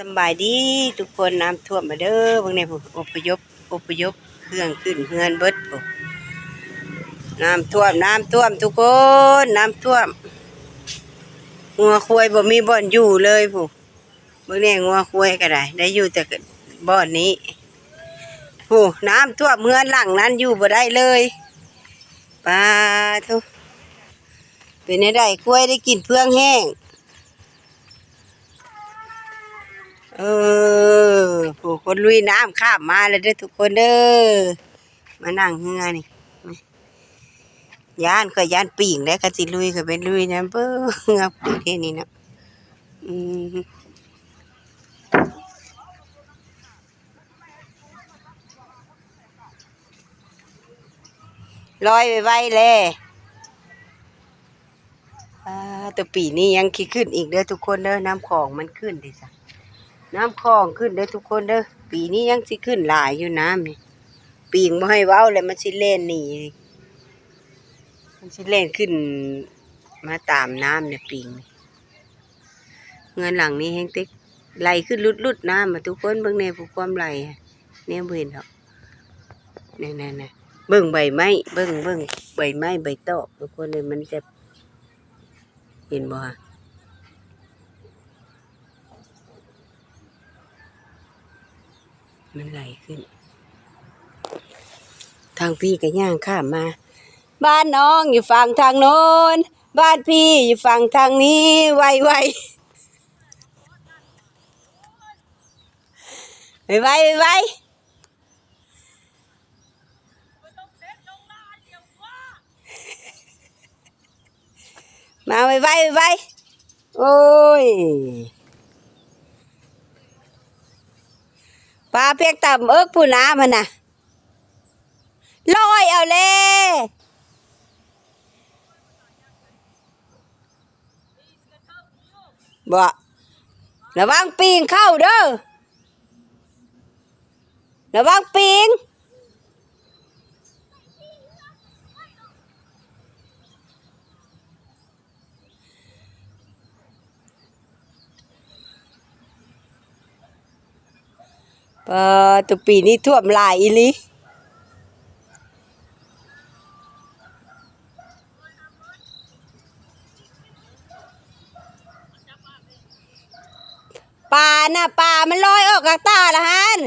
สบายดีทุกคนน้ำท่วมมาเด้อบางในผู้อพยพอพยพเครื่องขึ้นเฮือนเบิดผู้น้ำท่วมน้ำท่วมทุกคนน้ำท่วมงัวควายบ่มีบ่อนอยู่เลยผู้เบิ่งแน่งัวควายก็ได้ ได้อยู่แต่บ่อนนี้ผู้น้ำท่วมเฮือนหลังนั้นอยู่บ่ได้เลยปลาทุเป็นไงได้ควายได้กินเพื่องแห้ง เออผู้คนลุยน้ำข้ามมาเลยเด้อทุกคนเด้อมานั่งเฮือนี่ย่านก็ย่านปิ่งได้ก็สิลุยก็เป็นลุยนะเบ้อเฮือประเทศนี้เนาะอืมลอยไปไวเลยอ่าแต่ปีนี้ยังคิดขึ้นอีกเด้อทุกคนเด้อน้ำของมันขึ้นดิจ้ะ น้ำคลองขึ้นเด้อทุกคนเด้อปีนี้ยังสิขึ้นหลายอยู่น้ำนี่ปีงบ่ให้เว้าเลยมันสิเล่นนี่มันสิเล่นขึ้นมาตามน้ำเนี่ยปีงเงินหลังนี้แห้งติ๊กไหลขึ้นลุดๆน้ำมาทุกคนเบิ่งแน่ผู้ความไหลเนี่ยบ่เห็นหรอกนี่ๆๆเบิ่งใบไม้เบิ่งเบิ่งใบไม้ใบโตทุกคนเลยมันจะเห็นบ่ฮะ มันไหลขึ้น ทางพี่ก็ย่างข้ามมา บ้านน้องอยู่ฝั่งทางโน้น บ้านพี่อยู่ฝั่งทางนี้ ไวไวไวไวไวไวมาไวไวไวไวโอ้ย ปลาเพียกต่ำเอิกผู้น้ามันน่ะลอยเอาเลยบ่ระวังปีงเข้าเด้อระวังปีง เออตัวปีนี้ท่วมหลายอีลีปลาน่ะปลามันลอยออกจากตาละฮัน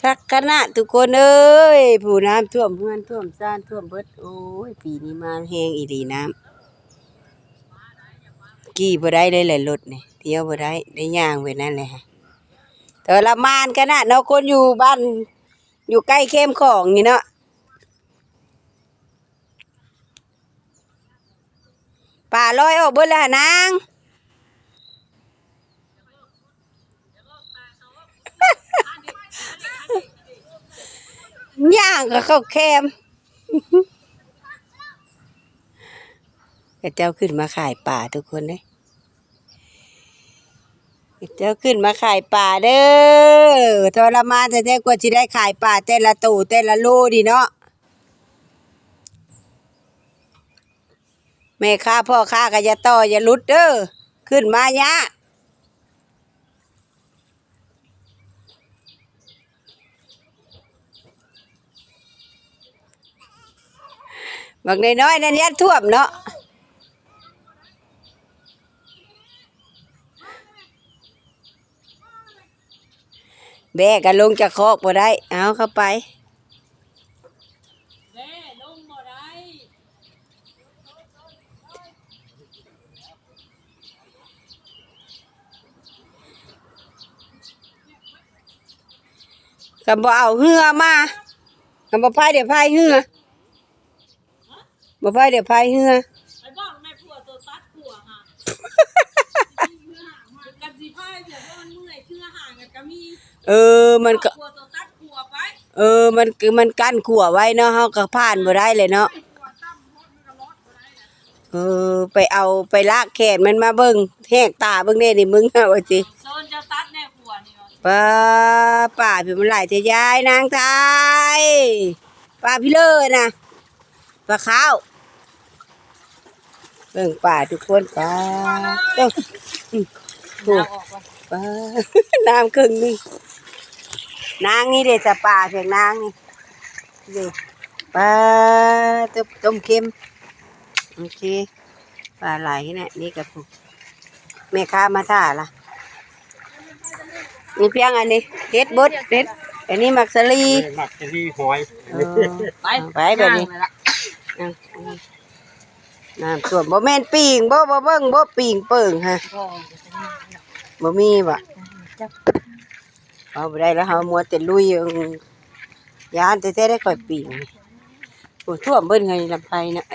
ชักคณะทุกคนเอ้ยผู้น้ำท่วมเพื่อนท่วมซ่านท่วมเบิดโอ้ยปีนี้มาแห้งอีหลีน้ำกี่บ่ได้เลยแหละรถเนี่ยเที่ยวบ่ได้ได้ย่างไปนั่นแหละฮะทรมานกันนะเนาะคนอยู่บ้านอยู่ใกล้เข้มของนี่เนาะป่าลอยออกเบิดแล้วนาง ย่างก็เข้าวแคมเจ้าขึ้นมาขายป่าทุกคนเลยเจ้าขึ้นมาขายป่าเด้อทรมานแต่แท้กว่าจะได้ขายป่าแต่ละตู่แต่ละโลดีเนาะแม่ค้าพ่อค้าก็อย่าต่ออย่าลุดเด้อขึ้นมายา บักน้อยๆนั่นยัดท่วมเนาะแบกกันลงจากคอกบ่ได้ เอาเข้าไปแม่ลงบ่ได้กับบ่เอาเหือมากับบ่พายเดี๋ยวพายเหือ บ่พายเดี๋ยวพายเหือไอ้บอกแม่ผัวตัวตัดผัวค่ะกันสิพายเดี๋ยวมันเมื่อยเชื่อห่างกันก็มีเออมันก็ผัวตัวตัดผัวไปเออมันคือมันกั้นขัวไว้เนาะเฮาก็ผ่านบ่ได้เลยเนาะผัวตั้มพดมันก็รอดบ่ได้นะเออ ไปเอาไปลากแขนมันมาเบิ่งแหกตาเบิ่งแน่นี่มึงเอาว่าสิโซนเจ้าตัดแน่ผัวนี่ป้าป่าพี่มันไหลเทยายนางไทยป่าพี่เลยนะปลาขาว เบิ่งป่าทุกคนป่าเจ้าอืมโอ้ป่าน้ำครึ่งนึงนางนี่เด็ดจะป่าเพียงนางนี่เด็ดป่าต้มต้มเค็มโอเคป่าไหลนี่นี่กับผูกแม่ค้ามาท่าละมีเพียงอันนี้เฮ็ดบดเฮ็ดอันนี้มักสลีมักจะรีหอยเออไปแบบนี้ น้ำท่วมบ่แม่นปิงบ่บ่เบิ่งบ่ปิงเปิงฮะบ่มีบ่เอาบ่ได้แล้วเฮามัวแต่ลุยยานแต่ได้ค่อยปิงโอ้ท่วมเบิ่นไงลำไผน่ะ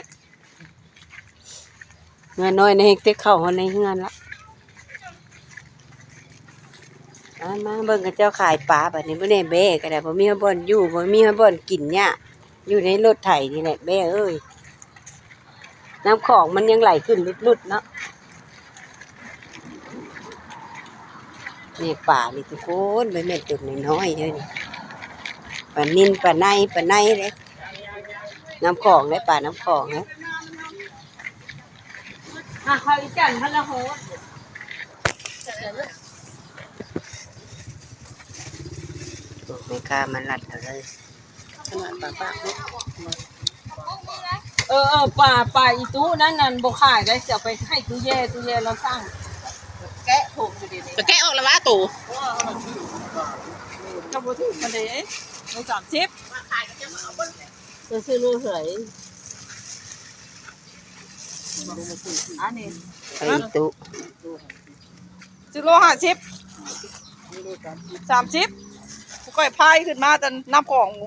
เงินน้อยในเฮ็ดแต่เข้าในเฮือนละมามาเบิ่งกับเจ้าขายปลาแบบนี้บ่ได้แบ่ก็ได้บ่มีบ่อนอยู่บ่มีบ่อนกินเนี่ยอยู่ในรถไถนี่แหละแบ่เอ้ย น้ำของมันยังไหลขึ้นลุดๆเนาะนี่ป่านี่ทุกคนไม่แม่นจุดน้อยๆเลยนี่ปลานินปลาในปลาในเลยน้ำของเลยป่าน้ำของเลยอะเขาอีจันทร์พะละโหดไม่กล้ามันลัดเอาเลยขนาดปลาปากเนาะ เออเออป่าป่าอีตู้นั่นนั่นบ่ขายได้จะไปให้ตู้แย่ตู้แย่เราสร้างแกะถูกอยู่ดีไปแกะออกแล้ววะตู่ๆก็บ่ถูกมันเด้เราสามสิบจะซื้อรู้เฉยอันนี้ไอ้ตุซื้อโลห้าสิบสามสิบกูก่อยพายขึ้นมาแต่น้ำของกู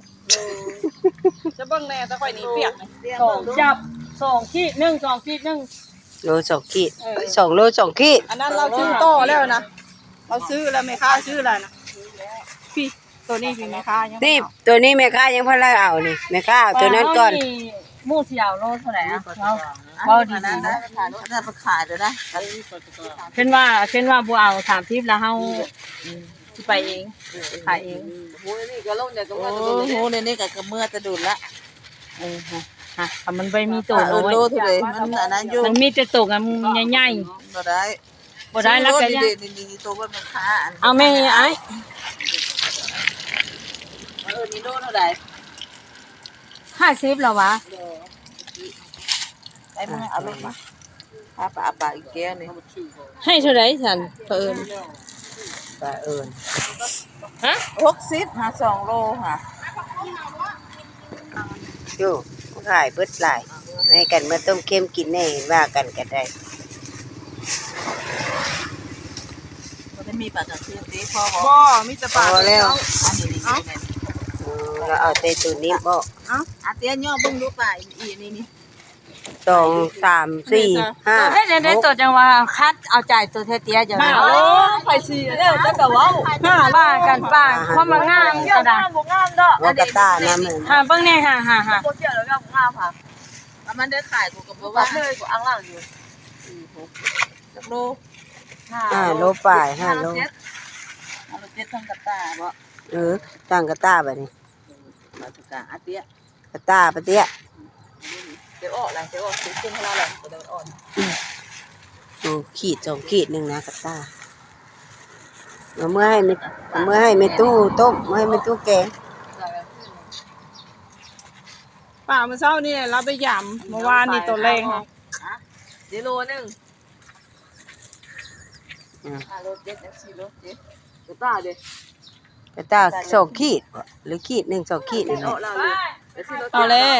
จะเบิ่งแน่แต่ค่อยหนีเปียกนี่สองจับสองขีดหนึ่งสองขีดหนึ่งโลสองขีดเอ้ยสองโลสองขีดอันนั้นเราซื้อต่อแล้วนะเราซื้อแล้วไม่ค่าซื้ออะไรนะพี่ตัวนี้พี่ไม่ค่ายังนี่ตัวนี้แม่ค้ายังพอละเอานี่แม่ค้าเอาตัวนั้นก่อนหมู่เสี่ยวโลเท่าไหร่อะเราเราดีๆนะได้ไปขายเลยนะเช่นว่าเช่นว่าบัวเอาสามทิพย์แล้วเฮา สิไปเองขายเองโอ้โหในนี้กับกระเมื่อจะดูดละเออฮะฮะถ้ามันไปมีตัวเอน้ออยโลเท่าไหร่มันอันนั้นอยู่มันมีแต่ตัวกันใหญ่บ่ได้ๆบ่ได้แล้วก็นี่ยังนี่นี่ตัวมันค่าเอาแม่ไอ้เออนี่โลเท่าไหร่ห้าสิบแล้ววะไอ้มึงเอาลงมาปลาปลาปลาอีกแก้วนี่ให้เท่าไหร่สันเพิ่น ปลาเอิญฮะหกสิบหาสองโลค่ะโย่ขายเบิดหลายให้กันมาต้มเค็มกินแน่ว่ากันก็ได้มันจะมีปลากระเทียมตีพ่อบอกบ่มีแต่ปลาพอแล้วอันนี้นี่นี่อืมเราเอาแต่ตัวนี้บ่เอ้าอาเตี้ยย่อเบิ่งดูปลาอีนี่นี่สองสามสี่ห้าเฮ็ดได้ตัวจังว่าคัด เอาใจตัวเตี้ยๆจังมาว่าโอ้ข่อยสิแล้วจะกะเว้าห้าว่ากันป้าความมางามกระดาษบ่งามดอกหัวกระต้าน้ำมันหาเบิ่งแน่ฮ่าฮ่าฮ่าบ่เกี่ยวแล้วกับงามค่ะถ้ามันได้ขายกูก็บ่ว่าเลยกูอ้างล่างอยู่4 6จักโลห้าโลปลายห้าโลเอาโลเจ็ดทั้งกระตาบ่เออตั้งกระต้าแบบนี้มาถึงกลางอาเตี้ยกระต้าปะเตี้ยเดี๋ยวออกแล้วเดี๋ยวออกสิขึ้นให้เราแล้วเดี๋ยวอ่อน โอ้ขีดสองขีดหนึ่งนะกระต้าเอาเมื่อให้ไม่เอาเมื่อให้ไม่ตู้ต้มเมื่อให้ไม่ตู้แกงป่าเมื่อเช้านี่เราไปยำเมื่อวานนี่ตัวแรงค่ะเดี๋ยวโลนึงอืมอ่าโลเจ็ดจังสี่โลเจ็ดกระตาเด้กระต้าสองขีดหรือขีดหนึ่งสองขีดนี่แหละเอาแล้วเลย